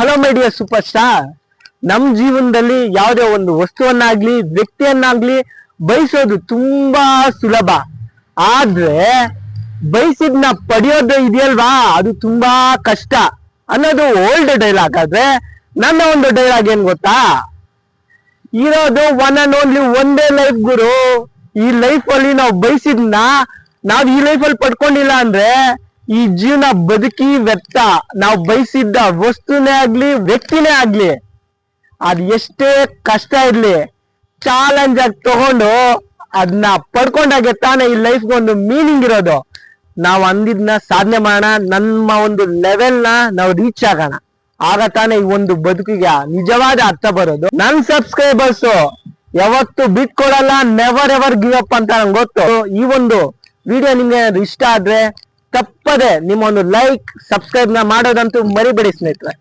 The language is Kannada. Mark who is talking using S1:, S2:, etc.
S1: ಹಲೋ ಮೈಡಿಯ ಸೂಪರ್ ಸ್ಟಾರ್ ನಮ್ ಜೀವನದಲ್ಲಿ ಯಾವುದೇ ಒಂದು ವಸ್ತುವನ್ನಾಗ್ಲಿ, ವ್ಯಕ್ತಿಯನ್ನಾಗ್ಲಿ ಬಯಸೋದು ತುಂಬಾ ಸುಲಭ. ಆದ್ರೆ ಬಯಸಿದ್ನ ಪಡೆಯೋದು ಇದೆಯಲ್ವಾ? ಅದು ತುಂಬಾ ಕಷ್ಟ. ಅನ್ನೋದು ಓಲ್ಡ್ ಡೈಲಾಗ್ ಆದ್ರೆ ನನ್ನ ಒಂದು ಡೈಲಾಗ್ ಏನ್ ಗೊತ್ತಾ? ಇರೋದು ಒನ್ ಅಂಡ್ ಓನ್ಲಿ ಒಂದೇ ಲೈಫ್ ಗುರು. ಈ ಲೈಫ್ ಅಲ್ಲಿ ನಾವು ಬಯಸಿದ್ನ, ನಾವ್ ಈ ಲೈಫ್ ಅಲ್ಲಿ ಪಡ್ಕೊಂಡಿಲ್ಲ ಅಂದ್ರೆ ಈ ಜೀವನ ಬದುಕಿ ವ್ಯರ್ಥ. ನಾವು ಬಯಸಿದ್ದ ವಸ್ತುನೇ ಆಗ್ಲಿ, ವ್ಯಕ್ತಿನೇ ಆಗ್ಲಿ, ಅದ್ ಎಷ್ಟೇ ಕಷ್ಟ ಇರ್ಲಿ ಚಾಲೆಂಜ್ ಆಗಿ ತಗೊಂಡು ಅದನ್ನ ಪಡ್ಕೊಂಡಾಗೆ ತಾನೇ ಈ ಲೈಫ್ ಒಂದು ಮೀನಿಂಗ್ ಇರೋದು. ನಾವು ಅಂದಿದ್ನ ಸಾಧನೆ ಮಾಡೋಣ, ನಮ್ಮ ಒಂದು ಲೆವೆಲ್ನ ನಾವು ರೀಚ್ ಆಗೋಣ. ಆಗ ತಾನೇ ಈ ಒಂದು ಬದುಕಿಗೆ ನಿಜವಾದ ಅರ್ಥ ಬರೋದು. ನನ್ ಸಬ್ಸ್ಕ್ರೈಬರ್ಸ್ ಯಾವತ್ತು ಬಿಟ್ಕೊಡಲ್ಲ ನೆವರ್ ಎವರ್ ಗಿವ್ ಅಪ್ ಅಂತ ನಂಗೆ ಗೊತ್ತು. ಈ ಒಂದು ವಿಡಿಯೋ ನಿಮ್ಗೆ ಇಷ್ಟ ಆದ್ರೆ ತಪ್ಪದೆ ನಿಮ್ಮ ಒಂದು ಲೈಕ್ ಸಬ್ಸ್ಕ್ರೈಬ್ನ ಮಾಡೋದಂತೂ ಮರಿಬೇಡಿ ಸ್ನೇಹಿತರೆ.